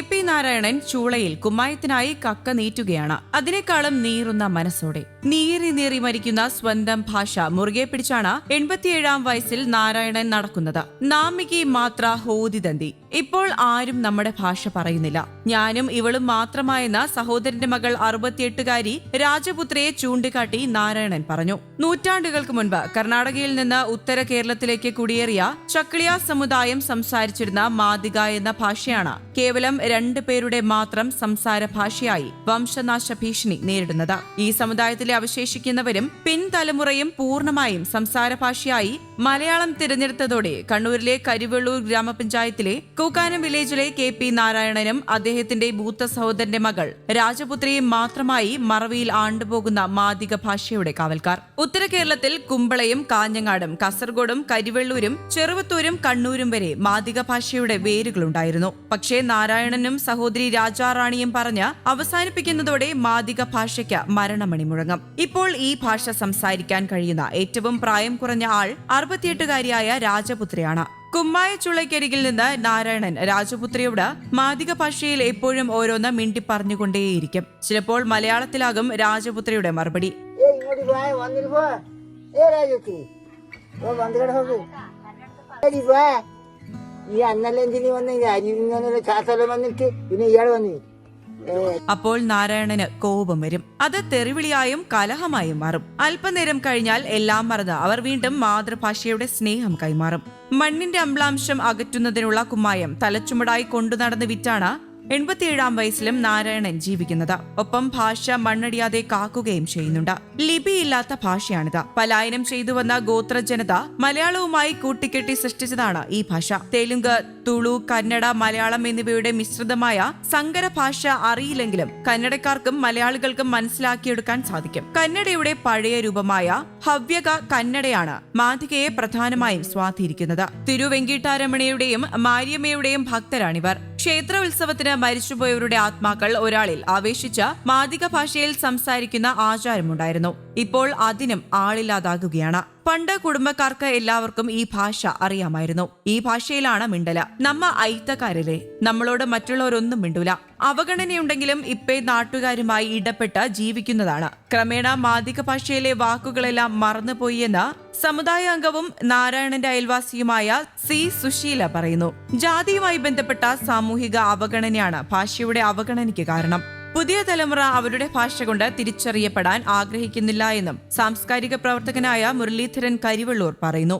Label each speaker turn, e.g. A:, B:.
A: P Narayanan ചൂളയിൽ കുമ്മായത്തിനായി കക്ക നീറ്റുകയാണ്. അതിനേക്കാളും നീറുന്ന മനസ്സോടെ. നീറി നീറി മരിക്കുന്ന സ്വന്തം ഭാഷ മുറുകെ പിടിച്ചാണ് എൺപത്തിയേഴാം വയസ്സിൽ നാരായണൻ നടക്കുന്നത്. നാമികി മാത്ര ഹോദിതന്തി ഇപ്പോൾ ആരും നമ്മുടെ ഭാഷ പറയുന്നില്ല. ഞാനും ഇവളും മാത്രമായെന്ന സഹോദരന്റെ മകൾ അറുപത്തിയെട്ടുകാരി രാജപുത്രയെ ചൂണ്ടിക്കാട്ടി നാരായണൻ പറഞ്ഞു. നൂറ്റാണ്ടുകൾക്ക് മുൻപ് കർണാടകയിൽ നിന്ന് ഉത്തര കേരളത്തിലേക്ക് കുടിയേറിയ ചക്ലിയ സമുദായം സംസാരിച്ചിരുന്ന മാതിക എന്ന ഭാഷയാണ് കേവലം രണ്ടു പേരുടെ മാത്രം സംസാര ഭാഷയായി വംശനാശ ഭീഷണി നേരിടുന്നത്. ഈ സമുദായത്തിലെ അവശേഷിക്കുന്നവരും പിൻതലമുറയും പൂർണമായും സംസാര ഭാഷയായി മലയാളം തിരഞ്ഞെടുത്തതോടെ കണ്ണൂരിലെ കരിവെള്ളൂർ ഗ്രാമപഞ്ചായത്തിലെ കൂക്കാനം വില്ലേജിലെ കെ പി നാരായണനും അദ്ദേഹത്തിന്റെ മൂത്ത സഹോദരന്റെ മകൾ രാജപുത്രിയും മാത്രമായി മറവിയിൽ ആണ്ടുപോകുന്ന മാതിക ഭാഷയുടെ കാവൽക്കാർ. ഉത്തര കേരളത്തിൽ കുമ്പളയും കാഞ്ഞങ്ങാടും കാസർഗോഡും കരിവെള്ളൂരും ചെറുവത്തൂരും കണ്ണൂരും വരെ മാതിക ഭാഷയുടെ വേരുകളുണ്ടായിരുന്നു. പക്ഷേ നാരായണനും സഹോദരി രാജാറാണിയും പറഞ്ഞ് അവസാനിപ്പിക്കുന്നതോടെ മാതിക ഭാഷയ്ക്ക് മരണമണി മുഴങ്ങും ഇപ്പോൾ ഈ ഭാഷ സംസാരിക്കാൻ കഴിയുന്ന ഏറ്റവും പ്രായം കുറഞ്ഞ ആൾ അറുപത്തിയെട്ടുകാരിയായ രാജപുത്രയാണ്. കുമ്മായ ചുളയ്ക്കരികിൽ നിന്ന് നാരായണൻ രാജപുത്രിയോട് മാതിക ഭാഷയിൽ എപ്പോഴും ഓരോന്ന് മിണ്ടി പറഞ്ഞുകൊണ്ടേയിരിക്കും ചിലപ്പോൾ മലയാളത്തിലാകും രാജപുത്രിയുടെ മറുപടി.
B: ಏ ഈ അന്നല്ല വന്ന് വന്നിട്ട് പിന്നെ ഇയാൾ വന്നു?
A: അപ്പോൾ നാരായണന് കോപം വരും. അത് തെറിവിളിയായും കലഹമായും മാറും. അല്പനേരം കഴിഞ്ഞാൽ എല്ലാം മറന്ന് അവർ വീണ്ടും മാതൃഭാഷയുടെ സ്നേഹം കൈമാറും. മണ്ണിന്റെ അമ്ലാംശം അകറ്റുന്നതിനുള്ള കുമ്മായം തലച്ചുമടായി കൊണ്ടു നടന്ന് വിറ്റാണ് എൺപത്തിയേഴാം വയസ്സിലും നാരായണൻ ജീവിക്കുന്നത്. ഒപ്പം ഭാഷ മണ്ണടിയാതെ കാക്കുകയും ചെയ്യുന്നുണ്ട്. ലിപിയില്ലാത്ത ഭാഷയാണിത്. പലായനം ചെയ്തു വന്ന ഗോത്ര ജനത മലയാളവുമായി കൂട്ടിക്കെട്ടി സൃഷ്ടിച്ചതാണ് ഈ ഭാഷ. തെലുങ്ക് തുളു കന്നഡ മലയാളം എന്നിവയുടെ മിശ്രിതമായ സങ്കര ഭാഷ അറിയില്ലെങ്കിലും കന്നഡക്കാർക്കും മലയാളികൾക്കും മനസ്സിലാക്കിയെടുക്കാൻ സാധിക്കും. കന്നഡയുടെ പഴയ രൂപമായ ഹവ്യക കന്നഡയാണ് മാധികയെ പ്രധാനമായും സ്വാധീനിക്കുന്നത്. തിരുവെങ്കിട്ടാരമണിയുടെയും മാര്യമ്മയുടെയും ഭക്തരാണിവർ. ക്ഷേത്ര ഉത്സവത്തിന് മരിച്ചുപോയവരുടെ ആത്മാക്കൾ ഒരാളിൽ ആവേശിച്ച് മാധിക ഭാഷയിൽ സംസാരിക്കുന്ന ആചാരമുണ്ടായിരുന്നു. ഇപ്പോൾ അതിനും ആളില്ലാതാകുകയാണ്. പണ്ട് കുടുംബക്കാർക്ക് എല്ലാവർക്കും ഈ ഭാഷ അറിയാമായിരുന്നു. ഈ ഭാഷയിലാണ് മിണ്ടല. നമ്മ ഐത്തക്കാരല്ലേ നമ്മളോട് മറ്റുള്ളവരൊന്നും മിണ്ടൂല. അവഗണനയുണ്ടെങ്കിലും ഇപ്പേ നാട്ടുകാരുമായി ഇടപെട്ട് ജീവിക്കുന്നതാണ്. ക്രമേണ മാതിക ഭാഷയിലെ വാക്കുകളെല്ലാം മറന്നുപോയി എന്ന് സമുദായ അംഗവും നാരായണന്റെ അയൽവാസിയുമായ സി. സുശീല പറയുന്നു. ജാതിയുമായി ബന്ധപ്പെട്ട സാമൂഹിക അവഗണനയാണ് ഭാഷയുടെ അവഗണനയ്ക്ക് കാരണം. പുതിയ തലമുറ അവരുടെ ഭാഷ കൊണ്ട് തിരിച്ചറിയപ്പെടാൻ ആഗ്രഹിക്കുന്നില്ല എന്നും സാംസ്കാരിക പ്രവർത്തകനായ മുരളീധരൻ കരിവള്ളൂർ പറയുന്നു.